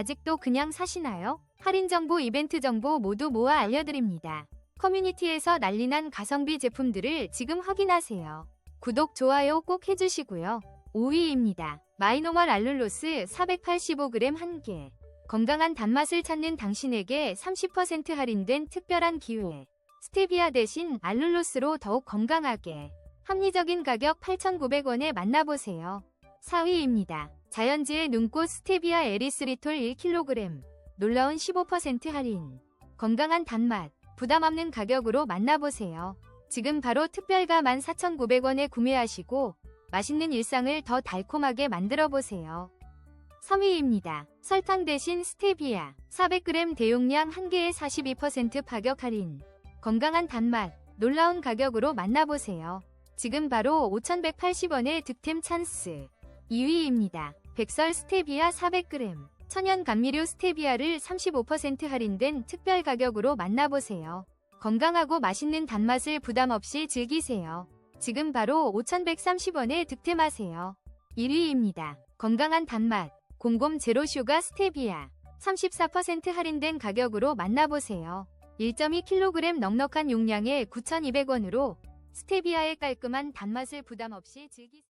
아직도 그냥 사시나요? 할인 정보, 이벤트 정보 모두 모아 알려드립니다. 커뮤니티에서 난리난 가성비 제품들을 지금 확인하세요. 구독, 좋아요 꼭 해주시고요. 5위입니다. 마이노멀 알룰로스 485g 1개. 건강한 단맛을 찾는 당신에게 30% 할인된 특별한 기회. 스테비아 대신 알룰로스로 더욱 건강하게. 합리적인 가격 8,900원에 만나보세요. 4위입니다. 자연지의 눈꽃 스테비아 에리스리톨 1kg. 놀라운 15% 할인. 건강한 단맛, 부담 없는 가격으로 만나보세요. 지금 바로 특별가 14,900원에 구매하시고 맛있는 일상을 더 달콤하게 만들어 보세요. 3위입니다. 설탕 대신 스테비아 400g 대용량 1개에 42% 파격 할인. 건강한 단맛, 놀라운 가격으로 만나보세요. 지금 바로 5,180원의 득템 찬스. 2위입니다. 백설 스테비아 400g. 천연 감미료 스테비아를 35% 할인된 특별 가격으로 만나보세요. 건강하고 맛있는 단맛을 부담 없이 즐기세요. 지금 바로 5,130원에 득템하세요. 1위입니다. 건강한 단맛, 곰곰 제로 슈가 스테비아. 34% 할인된 가격으로 만나보세요. 1.2kg 넉넉한 용량에 9,200원으로 스테비아의 깔끔한 단맛을 부담 없이 즐기세요.